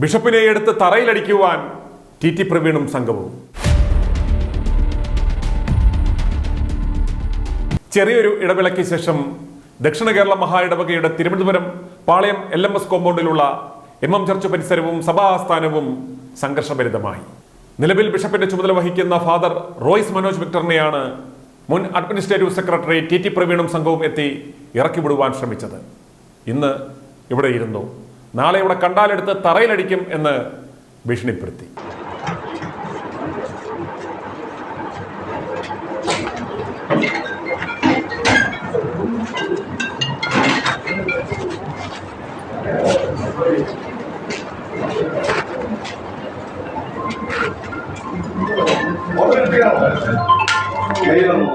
ബിഷപ്പിനെ എടുത്ത് തറയിലടിക്കുവാൻ T T പ്രവീണും സംഘവും. ചെറിയൊരു ഇടവേളയ്ക്ക് ശേഷം ദക്ഷിണ കേരള മഹാ ഇടവകയുടെ Thiruvananthapuram Palayam L M S കോമ്പൗണ്ടിലുള്ള M M church പരിസരവും സഭാസ്ഥാനവും സംഘർഷഭരിതമായി. നിലവിൽ ബിഷപ്പിന്റെ ചുമതല വഹിക്കുന്ന ഫാദർ റോയ്സ് മനോജ് വിക്ടറിനെയാണ് മുൻ അഡ്മിനിസ്ട്രേറ്റീവ് സെക്രട്ടറി ടി ടി പ്രവീണും സംഘവും എത്തി ഇറക്കിവിടുവാൻ ശ്രമിച്ചത്. ഇന്ന് ഇവിടെ ഇരുന്നു നാളെ ഇവിടെ കണ്ടാലെടുത്ത് തറയിലടിക്കും എന്ന് ഭീഷണിപ്പെടുത്തി. നിങ്ങൾ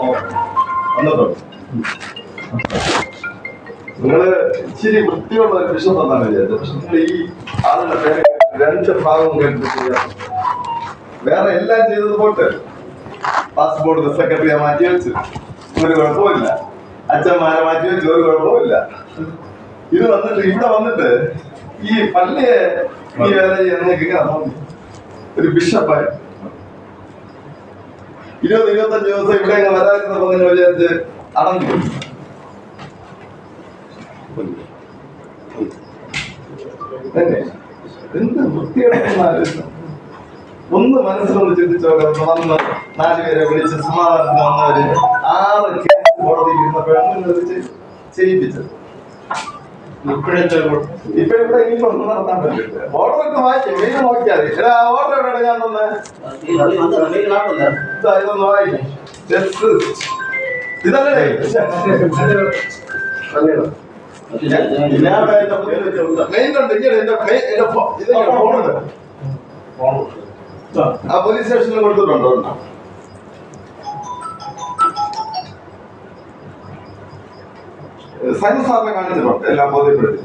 ഇച്ചിരി വൃത്തിയുള്ള ഒരു വിഷം തന്നാണ് വിചാരിച്ചത് പക്ഷെ നിങ്ങൾ ഈ ആളുടെ പേര് രണ്ട് ഭാഗവും കേട്ടിട്ട് വേറെ എല്ലാം ചെയ്തത് പോട്ട്. പാസ്പോർട്ട് സെക്രട്ടറിയെ മാറ്റി വെച്ച്. ഒരു കുഴപ്പമില്ല അച്ഛന്മാരെ മാറ്റി വെച്ച് ഒരു കുഴപ്പമില്ല ഇത് വന്നിട്ട് ഇവിടെ വന്നിട്ട് ഈ പള്ളിയെ ഈ വേല ചെയ്യുന്ന ഇങ്ങനെ തോന്നി ഒരു ബിഷപ്പായി. ഇരുപത് ഇരുപത്തഞ്ച് ദിവസം ഇവിടെ വരാതിരുന്നപ്പോ വിചാരിച്ച് അടഞ്ഞു. തന്നെ എന്ത് വൃത്തിയെടുക്കുന്ന ആലോചന ഒന്ന് മനസ്സിലൊന്ന് ചിന്തിച്ചോക്കാം വന്ന് നാലുപേരെ വിളിച്ച് സമാധാനത്തിന് വന്നവര് ആറ് കേസ് കോടതിയിൽ ഇരുന്ന നിങ്ങൾ വെച്ച് ചെയ്- ചെയ്യിപ്പിച്ചത്. ഇപ്പോഴത്തെ ഇപ്പൊ? ഇവിടെ ഇനിയിപ്പോ ഒന്നും നടത്താൻ പറ്റില്ല. ഓർഡർ ഒക്കെ വായിക്കും മെയിൻ നോക്കിയാൽ മതി. എടാ ഓർഡർ എവിടെ ഞാൻ തന്നെ? ഇതാ ഇതൊന്ന് വായിക്കും. Just- ഇതല്ലേ? ആ പോലീസ് സ്റ്റേഷനിൽ കൊടുത്തിട്ടുണ്ടോ? സൈബർ സാറിനെ കാണിച്ചിട്ടുണ്ട്? എല്ലാം ബോധ്യപ്പെടുത്തി.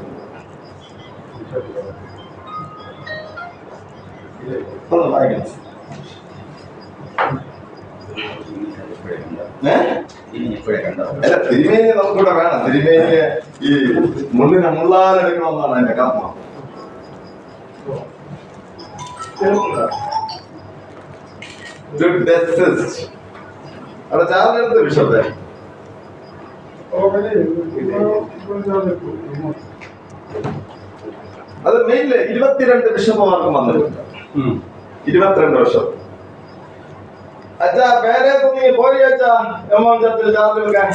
ഒന്ന് വായിക്കണം ഏഹ് അല്ല തിരുമേനി നമുക്കിവിടെ വേണം തിരുമേനിയെ ഈ മുള്ളിനെ മുള്ളാലെടുക്കണമെന്നാണ് എന്റെ കർമ്മം. To desist. അവിടെ ചാറിനെടുത്ത് ബിഷപ്പേ അത് മെയിനിൽ ഇരുപത്തിരണ്ട് ബിഷപ്പുമാർക്കും വന്നിട്ടുണ്ട്. ഇരുപത്തിരണ്ട് വർഷം പേരെ തുണി പോയി അച്ഛാ എമ്മാം ചത്തിൽ ചാർജ് വെക്കാൻ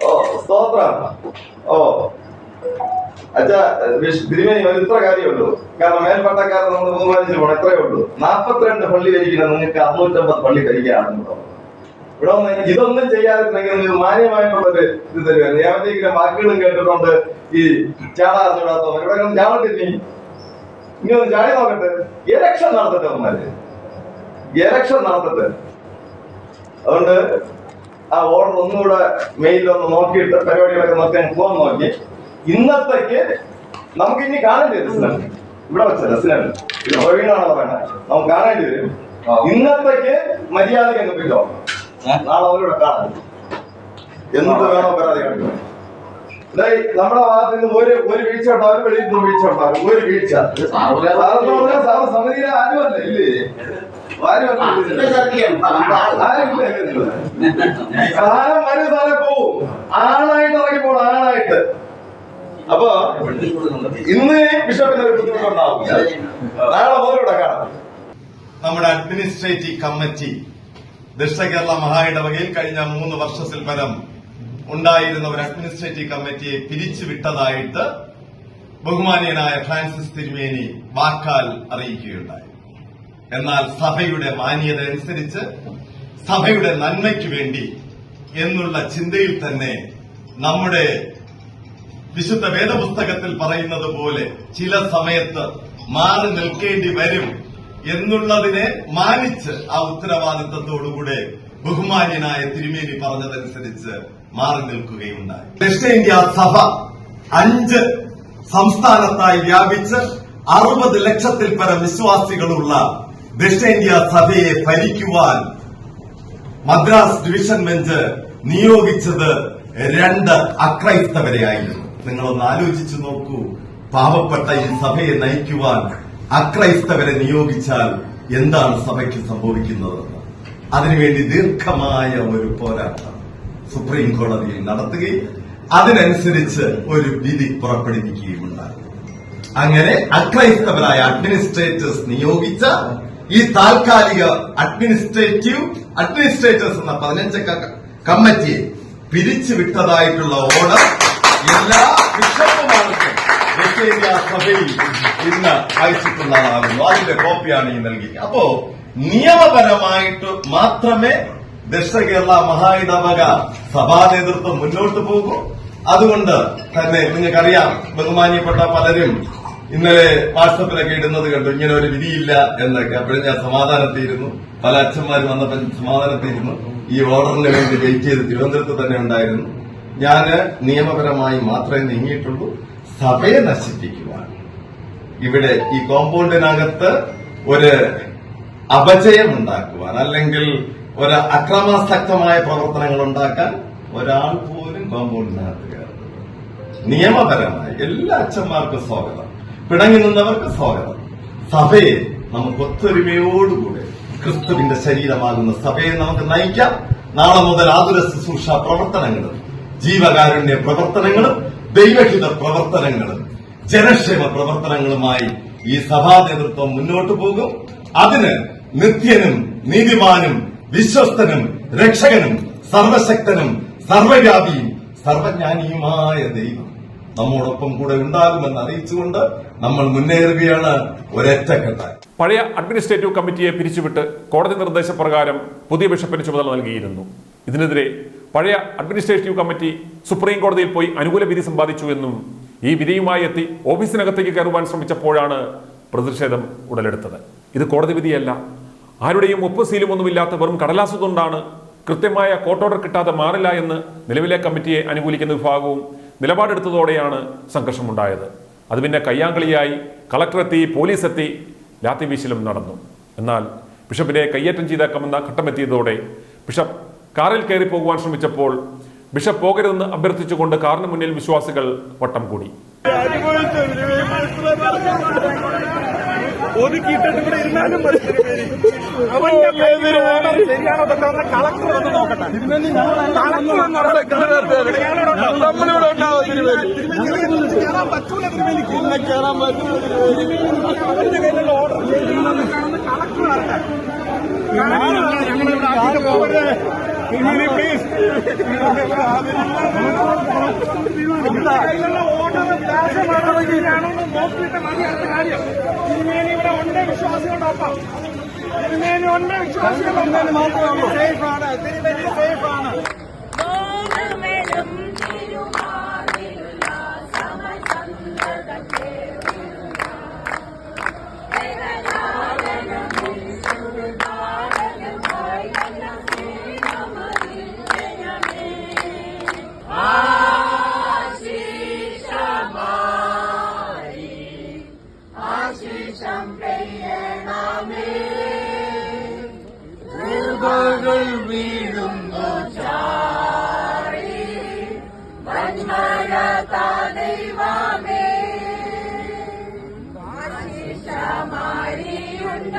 ഓ സ്തോത്രം. ഓ. അച്ഛാ തിരുമേനി ഒരു ഇത്ര കാര്യമുള്ളൂ. കാരണം മേൽപ്പട്ടക്കാരെ നമ്മൾ ബഹുമാനിച്ചു പോണം ഇത്രയേ ഉള്ളൂ. നാൽപ്പത്തിരണ്ട് പള്ളി ഭരിക്കണം നിങ്ങൾക്ക് അറുന്നൂറ്റമ്പത് പള്ളി ഭരിക്കുകയാണെന്നോ ഇവിടെ ഒന്ന് ഇതൊന്നും ചെയ്യാതിരുന്നെങ്കിൽ നിങ്ങൾക്ക് മാന്യമായിട്ടുള്ളൊരു ഇത് തരുമായിരുന്നു ഏവന്തെങ്കിലും വാക്കുകളും കേട്ടിട്ടുണ്ട് ഈ ചാടാറിഞ്ഞൂടാത്തവർ ഇവിടെ കിടന്ന് ചാടട്ടില്ലേ ഇനി? ഒന്ന് ചാടി നോക്കട്ടെ. ഇലക്ഷൻ നടത്തട്ടെ അവന്മാര്. ഇലക്ഷൻ നടത്തട്ടെ അതുകൊണ്ട് ആ ഓർഡർ ഒന്നുകൂടെ മെയിലൊന്ന് നോക്കിയിട്ട് പരിപാടികളൊക്കെ നോക്കി പോകാൻ നോക്കി ഇന്നത്തേക്ക് നമുക്ക് ഇനി കാണേണ്ടി വരും സിനിമ. ഇവിടെ വെച്ച സിനിമ. ഇത് പ്രവീണാണ് നമുക്ക് കാണേണ്ടി വരും. ഇന്നത്തേക്ക് മര്യാദയ്ക്ക് അങ്ങ് പിന്നോ നാളെ അവരോട് കാണാം. എന്ത് വേണോ പരാതി നമ്മുടെ ഭാഗത്ത് നിന്ന് ഒരു ഒരു വീഴ്ച ഉണ്ടാവും വെളിയിൽ നിന്ന് വീഴ്ച ഉണ്ടാവും ഒരു വീഴ്ച. സാറ് സമിതിയിലെ ആരും ഇല്ലേ ഇല്ലേ? കാലം വരും പോവും. ആണായിട്ട് ഇറങ്ങി പോണം ആണായിട്ട് അപ്പൊ ഇന്ന് ബിഷപ്പിന് ഒരു ബുദ്ധിമുട്ടുണ്ടാവും. നാളെ കാണാം. നമ്മുടെ അഡ്മിനിസ്ട്രേറ്റീവ് കമ്മിറ്റി ദക്ഷിണ കേരള മഹായിടവകയിൽ കഴിഞ്ഞ മൂന്ന് വർഷത്തിൽ പരം ഉണ്ടായിരുന്ന ഒരു അഡ്മിനിസ്ട്രേറ്റീവ് കമ്മിറ്റിയെ പിരിച്ചുവിട്ടതായിട്ട് ബഹുമാനീയനായ ഫ്രാൻസിസ് തിരുമേനി വാക്കാൽ അറിയിക്കുകയുണ്ടായി. എന്നാൽ സഭയുടെ മാന്യത അനുസരിച്ച് സഭയുടെ നന്മയ്ക്ക് വേണ്ടി എന്നുള്ള ചിന്തയിൽ തന്നെ നമ്മുടെ വിശുദ്ധ വേദപുസ്തകത്തിൽ പറയുന്നത് പോലെ ചില സമയത്ത് മാറി നിൽക്കേണ്ടി വരും എന്നുള്ളതിനെ മാനിച്ച് ആ ഉത്തരവാദിത്തത്തോടുകൂടെ ബഹുമാന്യനായ തിരുമേനി പറഞ്ഞതനുസരിച്ച് മാറി നിൽക്കുകയുണ്ടായി. ദക്ഷിണേന്ത്യ സഭ അഞ്ച് സംസ്ഥാനത്തായി വ്യാപിച്ച് അറുപത് ലക്ഷത്തിൽ പരം വിശ്വാസികളുള്ള ദക്ഷിണേന്ത്യ സഭയെ ഭരിക്കുവാൻ മദ്രാസ് ഡിവിഷൻ ബെഞ്ച് നിയോഗിച്ചത് രണ്ട് അക്രൈസ്തവരെയായിരുന്നു. നിങ്ങളൊന്ന് ആലോചിച്ചു നോക്കൂ. പാവപ്പെട്ട ഈ സഭയെ നയിക്കുവാൻ അക്രൈസ്തവരെ നിയോഗിച്ചാൽ എന്താണ് സഭയ്ക്ക് സംഭവിക്കുന്നതെന്ന് അതിനുവേണ്ടി ദീർഘമായ ഒരു പോരാട്ടം സുപ്രീം കോടതിയിൽ നടത്തുകയും അതിനനുസരിച്ച് ഒരു വിധി പുറപ്പെടുവിക്കുകയും ഉണ്ടായി അങ്ങനെ അക്രൈസ്തവരായ അഡ്മിനിസ്ട്രേറ്റേഴ്സ് നിയോഗിച്ച ഈ താൽക്കാലിക അഡ്മിനിസ്ട്രേറ്റീവ് അഡ്മിനിസ്ട്രേറ്റേഴ്സ് എന്ന പതിനഞ്ചക്ക കമ്മിറ്റിയെ പിരിച്ചുവിട്ടതായിട്ടുള്ള ഓർഡർ എല്ലാ ബിഷപ്പുമാർക്കും സഭയിൽ ഇന്ന് അയച്ചിട്ടുള്ളതാകുന്നു അതിന്റെ കോപ്പിയാണ് ഈ നൽകി അപ്പോ നിയമപരമായിട്ട് മാത്രമേ ദക്ഷിണ കേരള സഭാ നേതൃത്വം മുന്നോട്ട് പോകൂ. അതുകൊണ്ട് തന്നെ നിങ്ങൾക്കറിയാം ബഹുമാനിയപ്പെട്ട പലരും ഇന്നലെ വാട്സപ്പിലൊക്കെ ഇടുന്നത് കണ്ടു. ഇങ്ങനെ ഒരു വിധിയില്ല എന്നൊക്കെ. അപ്പോഴും ഞാൻ സമാധാനത്തിയിരുന്നു. പല അച്ഛന്മാർ വന്നപ്പോൾ സമാധാനത്തിയിരുന്നു. ഈ ഓർഡറിന് വേണ്ടി വെയിറ്റ് ചെയ്ത് തിരുവനന്തപുരത്ത് തന്നെ ഉണ്ടായിരുന്നു. ഞാൻ നിയമപരമായി മാത്രമേ നീങ്ങിയിട്ടുള്ളൂ. സഭയെ നശിപ്പിക്കുവാൻ. ഇവിടെ ഈ കോമ്പൗണ്ടിനകത്ത് ഒരു അപജയം ഉണ്ടാക്കുവാൻ അല്ലെങ്കിൽ ഒരു അക്രമാസക്തമായ പ്രവർത്തനങ്ങൾ ഉണ്ടാക്കാൻ ഒരാൾ പോലും കോമ്പൗണ്ടിനകത്ത് കയറുന്നത്. നിയമപരമായി എല്ലാ അച്ഛന്മാർക്കും സ്വാഗതം. പിണങ്ങി നിന്നവർക്ക് സ്വാഗതം. സഭയെ നമുക്ക് ഒത്തൊരുമയോടുകൂടെ ക്രിസ്തുവിന്റെ ശരീരമാകുന്ന സഭയെ നമുക്ക് നയിക്കാം. നാളെ മുതൽ ആതുര ശുശ്രൂഷ പ്രവർത്തനങ്ങളും ജീവകാരുണ്യ പ്രവർത്തനങ്ങളും ദൈവഹിത പ്രവർത്തനങ്ങളും ജനക്ഷേമ പ്രവർത്തനങ്ങളുമായി ഈ സഭാ നേതൃത്വം മുന്നോട്ടു പോകും. അതിന് നിത്യനും നീതിമാനും വിശ്വസ്തനും രക്ഷകനും സർവശക്തനും സർവവ്യാപിയും സർവജ്ഞാനിയുമായ ദൈവം. നമ്മോടൊപ്പം കൂടെ ഉണ്ടാകുമെന്ന് അറിയിച്ചുകൊണ്ട് നമ്മൾ മുന്നേറുകയാണ് ഒരൊറ്റക്കെട്ടായി പഴയ അഡ്മിനിസ്ട്രേറ്റീവ് കമ്മിറ്റിയെ പിരിച്ചുവിട്ട് കോടതി നിർദ്ദേശപ്രകാരം പുതിയ ബിഷപ്പിന് ചുമതല നൽകിയിരുന്നു. ഇതിനെതിരെ പഴയ അഡ്മിനിസ്ട്രേറ്റീവ് കമ്മിറ്റി സുപ്രീം കോടതിയിൽ പോയി അനുകൂല വിധി സമ്പാദിച്ചു എന്നും ഈ വിധിയുമായി എത്തി ഓഫീസിനകത്തേക്ക് കയറുവാൻ ശ്രമിച്ചപ്പോഴാണ് പ്രതിഷേധം ഉടലെടുത്തത്. ഇത് കോടതി വിധിയല്ല. ആരുടെയും ഒപ്പ് സീലും ഒന്നുമില്ലാത്ത വെറും കടലാസുകൊണ്ടാണ് കൃത്യമായ കോർട്ട് ഓർഡർ കിട്ടാതെ മാറില്ല എന്ന് നിലവിലെ കമ്മിറ്റിയെ അനുകൂലിക്കുന്ന വിഭാഗവും നിലപാടെടുത്തതോടെയാണ് സംഘർഷമുണ്ടായത്. അത് പിന്നെ കയ്യാങ്കളിയായി കളക്ടറെത്തി പോലീസ് എത്തി ലാത്തി വീശലും നടന്നു. എന്നാൽ ബിഷപ്പിനെ കയ്യേറ്റം ചെയ്തേക്കാമെന്ന ഘട്ടമെത്തിയതോടെ ബിഷപ്പ് കാറിൽ കയറി പോകുവാൻ ശ്രമിച്ചപ്പോൾ ബിഷപ്പ് പോകരുതെന്ന് അഭ്യർത്ഥിച്ചുകൊണ്ട് കാറിന് മുന്നിൽ വിശ്വാസികൾ വട്ടം കൂടി. ഒതുക്കിയിട്ടിട്ട് ഇവിടെ ഇരുന്നാലും മതി. അവന്റെ കയ്യിലെ ഓർഡർ ശരിയാണോ. തെറ്റാണോ കളക്ടർ വന്ന് നോക്കട്ടെ. കളക്ടർ വന്ന് നോക്കട്ടെ. നമ്മളിവിടെ ഉണ്ടാവും കയറാൻ പറ്റൂല. ഇന്ന് കയറാൻ പറ്റൂല അവന്റെ കയ്യിലുള്ള ഓർഡർ ശരിയാണെന്ന് കളക്ടർ വരട്ടെ. ഞങ്ങളിവിടെ പ്ലീസ് നോക്കിയിട്ട് മതി അടുത്ത കാര്യം. തിരുമേനി ഇവിടെ ഉണ്ട് വിശ്വാസികളോടൊപ്പം. തിരുമേനി ഉണ്ട് വിശ്വാസികളൊപ്പം മാത്രമേ ഉള്ളൂ. സേഫാണ് തിരുമേനി സേഫാണ്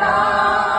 Ah.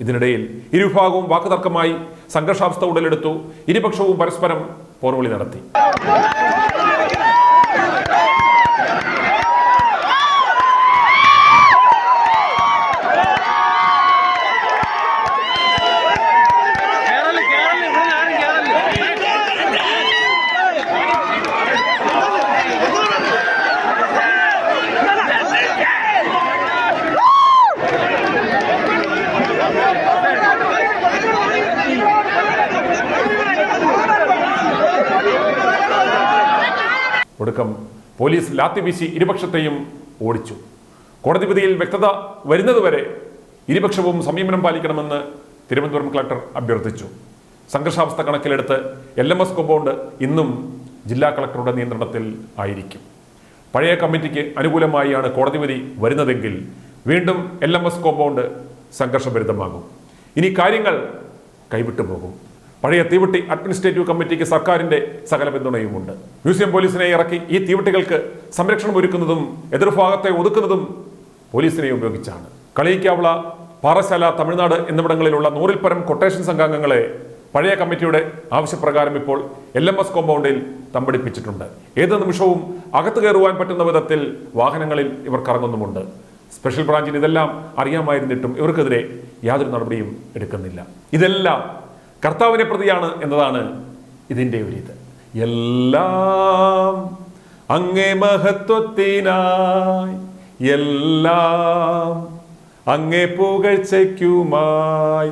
ഇതിനിടയിൽ ഇരുവിഭാഗവും വാക്കുതർക്കമായി സംഘർഷാവസ്ഥ ഉടലെടുത്തു ഇരുപക്ഷവും പരസ്പരം പോർവിളി നടത്തി കേരള കേരള ഇവിടെ ആരും കേരള ഒടുക്കം പോലീസ് ലാത്തി വീശി ഇരുപക്ഷത്തെയും ഓടിച്ചു. കോടതി വിധിയിൽ വ്യക്തത വരുന്നതുവരെ ഇരുപക്ഷവും സംയമനം പാലിക്കണമെന്ന് തിരുവനന്തപുരം കളക്ടർ അഭ്യർത്ഥിച്ചു. സംഘർഷാവസ്ഥ കണക്കിലെടുത്ത് എൽ എം എസ് കോമ്പൗണ്ട് ഇന്നും ജില്ലാ കളക്ടറുടെ നിയന്ത്രണത്തിൽ ആയിരിക്കും. പഴയ കമ്മിറ്റിക്ക് അനുകൂലമായാണ് കോടതി വിധി വരുന്നതെങ്കിൽ വീണ്ടും എൽ എം എസ് കോമ്പൗണ്ട് സംഘർഷഭരിതമാകും. ഇനി കാര്യങ്ങൾ കൈവിട്ടു പോകും പഴയ തീവട്ടി അഡ്മിനിസ്ട്രേറ്റീവ് കമ്മിറ്റിക്ക് സർക്കാരിന്റെ സകല പിന്തുണയുമുണ്ട്. മ്യൂസിയം പോലീസിനെ ഇറക്കി ഈ തീവട്ടികൾക്ക് സംരക്ഷണം ഒരുക്കുന്നതും എതിർഭാഗത്തെ ഒതുക്കുന്നതും പോലീസിനെ ഉപയോഗിച്ചാണ്. കളിയിക്കാവള പാറശാല തമിഴ്നാട് എന്നിവിടങ്ങളിലുള്ള നൂറിൽ പരം കൊട്ടേഷൻ സംഘാംഗങ്ങളെ പഴയ കമ്മിറ്റിയുടെ ആവശ്യപ്രകാരം ഇപ്പോൾ എൽ എം എസ് കോമ്പൗണ്ടിൽ തമ്പടിപ്പിച്ചിട്ടുണ്ട്. ഏത് നിമിഷവും അകത്ത് കയറുവാൻ പറ്റുന്ന വിധത്തിൽ വാഹനങ്ങളിൽ ഇവർ കറങ്ങുന്നുമുണ്ട്. സ്പെഷ്യൽ ബ്രാഞ്ചിന് ഇതെല്ലാം അറിയാമായിരുന്നിട്ടും ഇവർക്കെതിരെ യാതൊരു നടപടിയും എടുക്കുന്നില്ല. ഇതെല്ലാം കർത്താവിനെ പ്രതിയാണ് എന്നതാണ് ഇതിന്റെ ഒരു ഇത് എല്ലാം അങ്ങേ മഹത്വത്തിനായി എല്ലാം അങ്ങേ പുകഴ്ചയ്ക്കുമായി